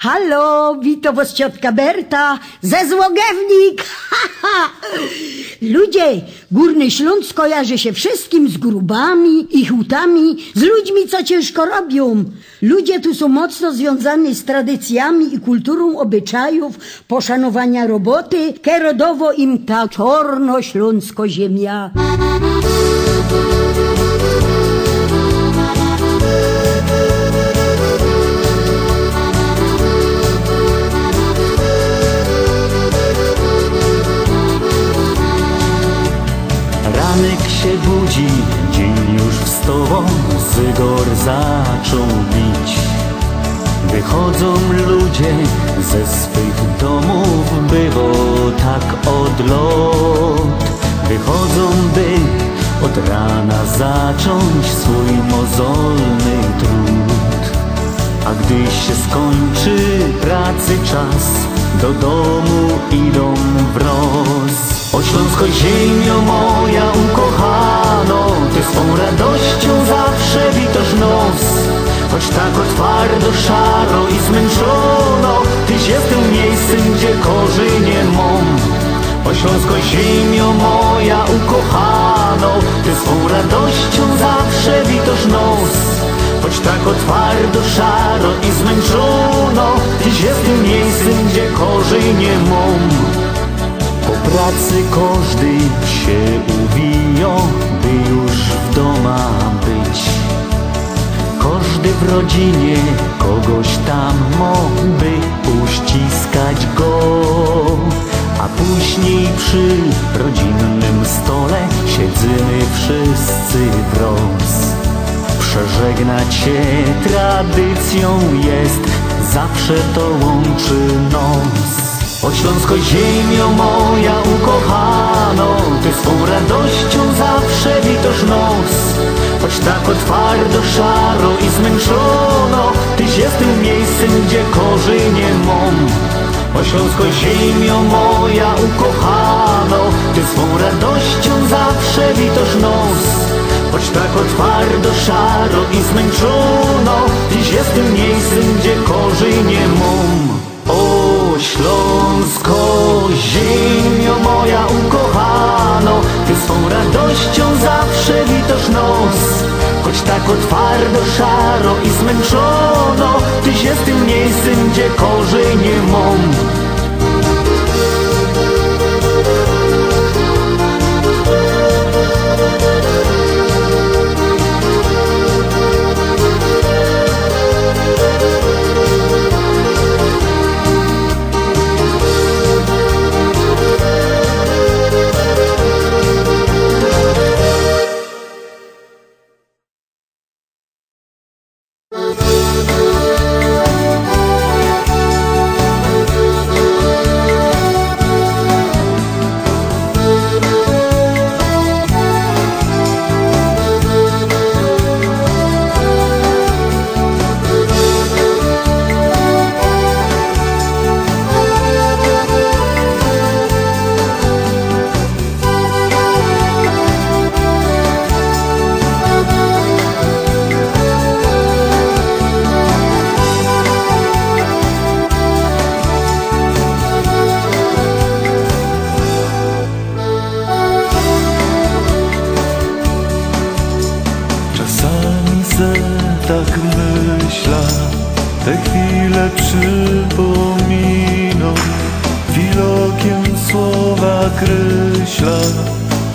Halo, wito was ciotka Berta, ze Złogewnik! Ludzie, Górny Śląsk kojarzy się wszystkim z grubami i hutami, z ludźmi, co ciężko robią. Ludzie tu są mocno związani z tradycjami i kulturą obyczajów, poszanowania roboty, kerodowo im ta czorno-śląsko ziemia. Się budzi, dzień już wstawą, zygor zaczął bić. Wychodzą ludzie ze swych domów, było tak odlot. Wychodzą, by od rana zacząć swój mozolny trud. A gdy się skończy pracy czas, do domu idą wroz. O Śląsko ziemio moja ukochano, Ty swą radością zawsze witasz nos. Choć tak otwardo, szaro i zmęczono, Tyś jest tym miejscem, gdzie korzenie mą. O Śląsko ziemio moja ukochano, Ty swą radością zawsze witasz nos. Choć tak otwardo, szaro i zmęczono, Tyś jest tym miejscem, gdzie korzenie mą. Pracy każdy się uwiją, by już w doma być. Każdy w rodzinie kogoś tam mógłby uściskać go. A później przy rodzinnym stole siedzimy wszyscy wraz. Przeżegnać się tradycją jest, zawsze to łączy nos. O Śląsko ziemio moja ukochano, Ty swą radością zawsze witasz nos. Choć tak otwardo, szaro i zmęczono, Tyś jest tym miejscem, gdzie korzenie mą. O Śląsko ziemio moja ukochano, Ty swą radością zawsze witasz nos. Choć tak otwardo, szaro i zmęczono, Tyś jest tym miejscem, gdzie korzenie mą. Śląsko, ziemio moja ukochano, Ty swą radością zawsze witasz nos. Choć tak otwardo, szaro i zmęczono, Tyś jest tym miejscem, gdzie korzenie mą. Se tak myślę, te chwile przypominą, widokiem słowa kreśla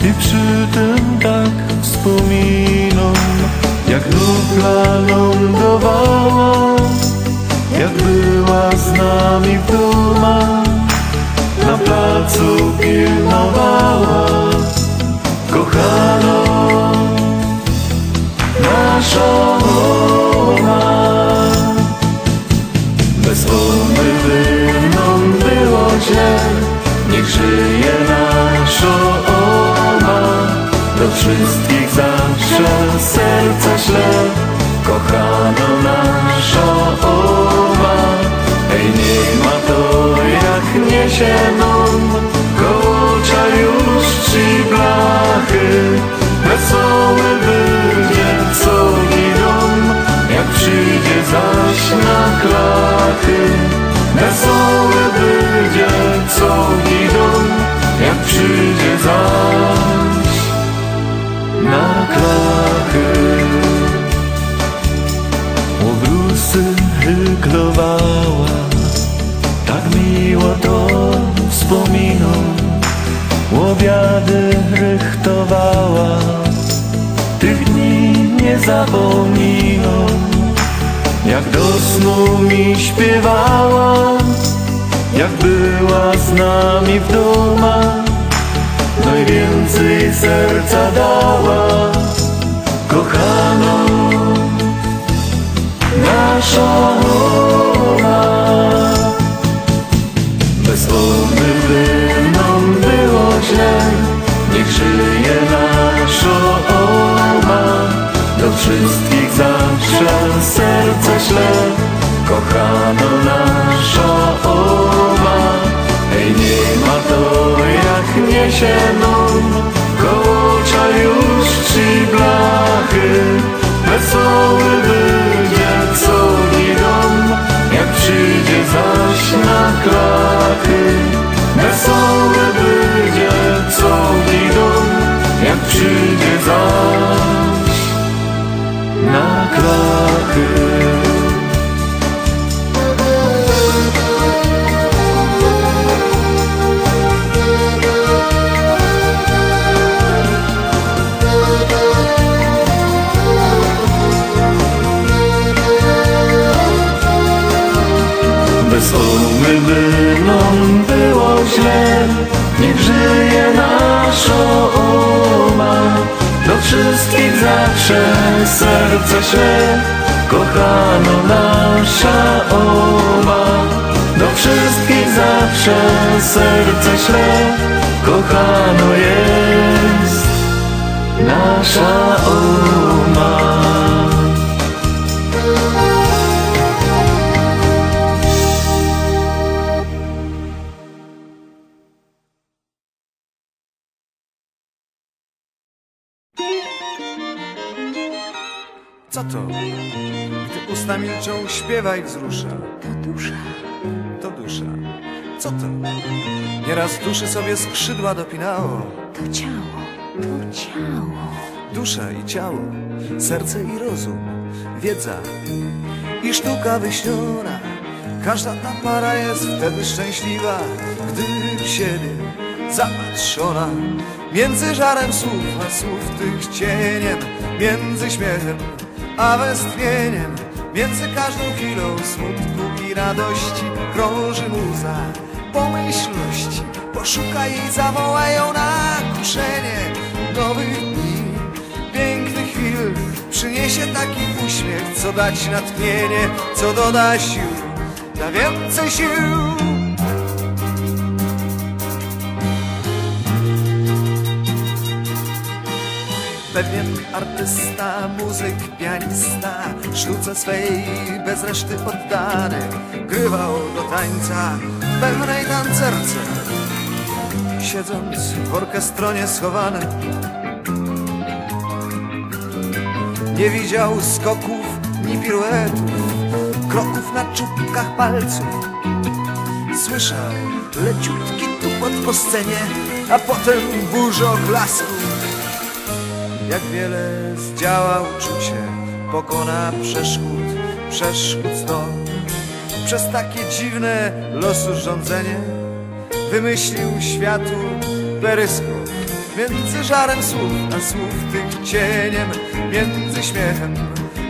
i przy tym tak wspominam, jak rufla lądowała, jak była z nami w domach, na placu pilnowała, nasza ona. Bez umywalną było źle, niech żyje nasza ona. Do wszystkich zawsze serca śle, kochano nasza nie zapomniną. Jak do snu mi śpiewała, jak była z nami w domach, najwięcej serca dała, kochaną nasza wszystkich zawsze serce śle, kochano nasza oma. Ej, nie ma to jak niesie nam, kołcza już trzy blachy. Wesoły będzie co idą, jak przyjdzie zaś na klachy. Wszystkich zawsze serce śle Kochano nasza oma Do wszystkich zawsze serce śle Kochano jest nasza oma Co to? Gdy usta milczą, śpiewaj wzrusza. To dusza, To dusza. Co to? Nieraz duszy sobie skrzydła dopinało. to ciało, to ciało. Dusza i ciało, serce i rozum, wiedza i sztuka wyśniona. Każda ta para jest wtedy szczęśliwa, gdy w siebie zapatrzona. Między żarem słów, a słów tych cieniem, między śmiechem a westchnieniem, między każdą chwilą smutku i radości krąży muza pomyślności. Poszukaj jej, zawołaj ją na kuszenie. Nowych dni pięknych chwil Przyniesie taki uśmiech, co dać natchnienie Co doda sił, da więcej sił Pewien artysta, muzyk, pianista Sztuce swej bez reszty oddany Grywał do tańca w pewnej tancerce Siedząc w orkestronie schowany Nie widział skoków ni piruetów, kroków na czubkach palców. Słyszał leciutki tupot po scenie, a potem burzę oklasków. Jak wiele zdziała uczucie, pokona przeszkód, przeszkód sto. Przez takie dziwne losu rządzenie wymyślił światu peryskop. Między żarem słów, a słów tych cieniem Między śmiechem,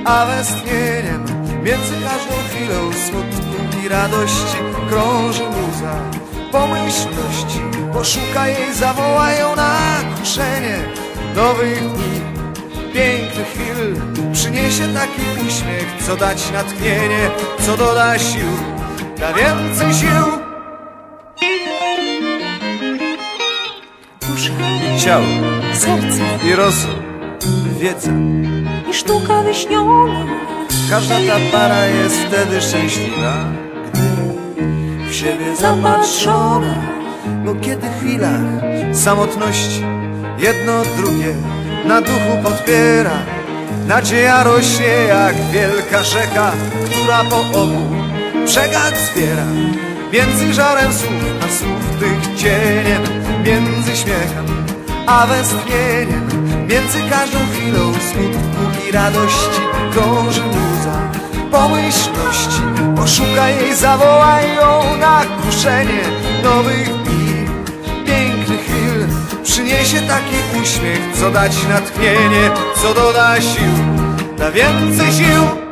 a westchnieniem Między każdą chwilą smutku i radości Krąży muza pomyślności Poszukaj jej, zawołaj ją na kuszenie Nowych dni, pięknych chwil Przyniesie taki uśmiech, co dać natchnienie Co doda sił, da więcej sił Dusza, Ciało serce i rozum, wiedza. i sztuka wyśniona. Każda ta para jest wtedy szczęśliwa, gdy w siebie zapatrzona. Bo kiedy w chwilach samotności jedno drugie na duchu podpiera, nadzieja rośnie jak wielka rzeka, która po obu przekaz zbiera. Między żarem słów, a słów tych cieniem Między śmiechem, a westchnieniem Między każdą chwilą smutku i radości Krąży muza pomyślności. Poszukaj jej, zawołaj ją na kuszenie Nowych dni, Przyniesie taki uśmiech, co dać natchnienie Co doda sił, da więcej sił